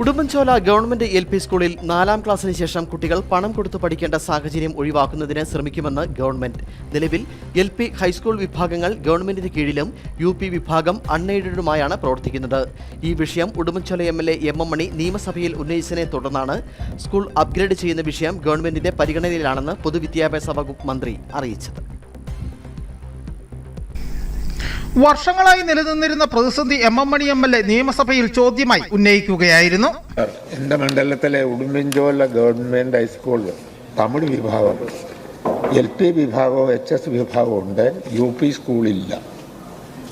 Udumbanchola government L P സ്കൂളിൽ നാലാം ക്ലാസ്സിന് ശേഷം കുട്ടികൾ പണം കൊടുത്തു പഠിക്കേണ്ട സാഹചര്യം ഒഴിവാക്കുന്നതിന് ശ്രമിക്കുമെന്ന് ഗവൺമെന്റ്. നിലവിൽ എൽ പി ഹൈസ്കൂൾ വിഭാഗങ്ങൾ ഗവൺമെന്റിന് കീഴിലും യു പി വിഭാഗം അൺഎയ്ഡഡുമായാണ് പ്രവർത്തിക്കുന്നത്. ഈ വിഷയം Udumbanchola M L A M M Mani നിയമസഭയിൽ ഉന്നയിച്ചതിനെ തുടർന്നാണ് സ്കൂൾ അപ്ഗ്രേഡ് ചെയ്യുന്ന വിഷയം ഗവൺമെന്റിന്റെ പരിഗണനയിലാണെന്ന് പൊതുവിദ്യാഭ്യാസ വകുപ്പ് മന്ത്രി അറിയിച്ചത്. വർഷങ്ങളായി നിലനിന്നിരുന്ന പ്രതിസന്ധി M M Mani M L A നിയമസഭയിൽ ചോദ്യമായി ഉന്നയിക്കുകയായിരുന്നു. എന്റെ മണ്ഡലത്തിലെ ഉടുമ്പൻചോല ഗവൺമെന്റ് ഹൈസ്കൂൾ തമിഴ് വിഭാഗം എൽ പി വിഭാഗവും എച്ച് എസ് വിഭാഗവും ഉണ്ട്. യു പി സ്കൂളില്ല.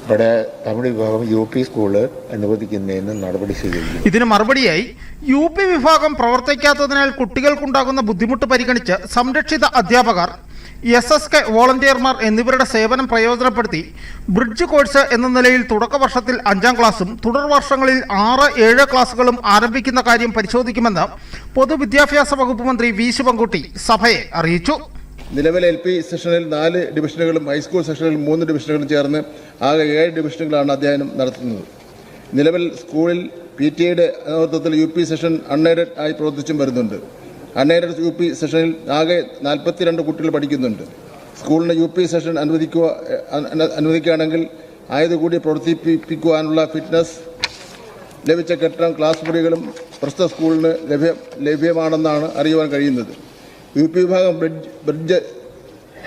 ഇവിടെ തമിഴ് വിഭാഗം യു പി സ്കൂൾ അനുവദിക്കുന്നതിന് നടപടി സ്വീകരിക്കും. ഇതിന് മറുപടിയായി യു പി വിഭാഗം പ്രവർത്തിക്കാത്തതിനാൽ കുട്ടികൾക്കുണ്ടാകുന്ന ബുദ്ധിമുട്ട് പരിഗണിച്ച് സംരക്ഷിത അധ്യാപകർ എസ് എസ് കെ വോളണ്ടിയർമാർ എന്നിവരുടെ സേവനം പ്രയോജനപ്പെടുത്തി ബ്രിഡ്ജ് കോഴ്സ് എന്ന നിലയിൽ തുടക്ക വർഷത്തിൽ അഞ്ചാം ക്ലാസും തുടർ വർഷങ്ങളിൽ ആറ് ഏഴ് ക്ലാസുകളും ആരംഭിക്കുന്ന കാര്യം പരിശോധിക്കുമെന്ന് പൊതുവിദ്യാഭ്യാസ വകുപ്പ് മന്ത്രി വി ശിവൻകുട്ടി സഭയെ അറിയിച്ചു. നിലവിലെ എൽ പി സെഷനിൽ നാല് ഡിവിഷനുകളും ഹൈസ്കൂൾ സെഷനിൽ മൂന്ന് ഡിവിഷനുകളും ചേർന്ന് ആകെ ഏഴ് ഡിവിഷനുകളാണ് അധ്യയനം നടത്തുന്നത്. നിലവിൽ സ്കൂളിൽ പി ടി എയുടെ നേതൃത്വത്തിൽ യു പി സെഷൻ അൺഎയ്ഡഡ് ആയി പ്രവർത്തിച്ചും വരുന്നുണ്ട്. അൺഎയ്ഡഡ് യു പി സെഷനിൽ ആകെ നാൽപ്പത്തിരണ്ട് കുട്ടികൾ പഠിക്കുന്നുണ്ട്. സ്കൂളിന് യു പി സെഷൻ അനുവദിക്കുക അനുവദിക്കുകയാണെങ്കിൽ ആയതുകൂടി പ്രവർത്തിപ്പിക്കുവാനുള്ള ഫിറ്റ്നസ് ലഭിച്ച കെട്ടിടം ക്ലാസ് മുറികളും പ്രസ്തുത സ്കൂളിന് ലഭ്യ ലഭ്യമാണെന്നാണ് അറിയുവാൻ കഴിയുന്നത്. യു പി വിഭാഗം ബ്രിഡ്ജ് ബ്രിഡ്ജ്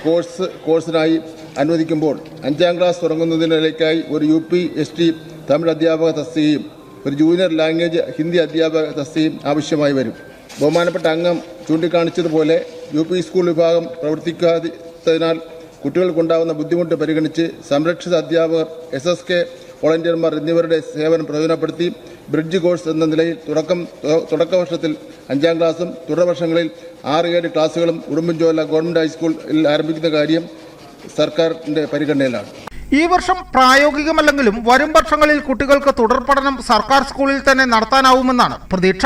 കോഴ്സ് കോഴ്സിനായി അനുവദിക്കുമ്പോൾ അഞ്ചാം ക്ലാസ് തുടങ്ങുന്നതിനിടയ്ക്കായി ഒരു U P S T Tamil അധ്യാപക തസ്തികയും ഒരു ജൂനിയർ ലാംഗ്വേജ് ഹിന്ദി അധ്യാപക തസ്തികയും ആവശ്യമായി വരും. ബഹുമാനപ്പെട്ട അംഗം ചൂണ്ടിക്കാണിച്ചതുപോലെ യു പി സ്കൂൾ വിഭാഗം പ്രവർത്തിക്കാത്തതിനാൽ കുട്ടികൾക്കുണ്ടാകുന്ന ബുദ്ധിമുട്ട് പരിഗണിച്ച് സംരക്ഷിത അധ്യാപകർ എസ് എസ് കെ വോളണ്ടിയർമാർ എന്നിവരുടെ സേവനം പ്രയോജനപ്പെടുത്തി ബ്രിഡ്ജ് കോഴ്സ് എന്ന നിലയിൽ തുടക്കം തുടക്ക വർഷത്തിൽ അഞ്ചാം ക്ലാസ്സും തുടർവർഷങ്ങളിൽ ആറ് ഏഴ് ക്ലാസ്സുകളും ഉടുമ്പൻചോല ഗവൺമെന്റ് ഹൈസ്കൂളിൽ ആരംഭിക്കുന്ന കാര്യം സർക്കാരിന്റെ പരിഗണനയിലാണ്. ഈ വർഷം പ്രായോഗികമല്ലെങ്കിലും വരും വർഷങ്ങളിൽ കുട്ടികൾക്ക് തുടർ പഠനം സർക്കാർ സ്കൂളിൽ തന്നെ നടത്താനാവുമെന്നാണ് പ്രതീക്ഷ.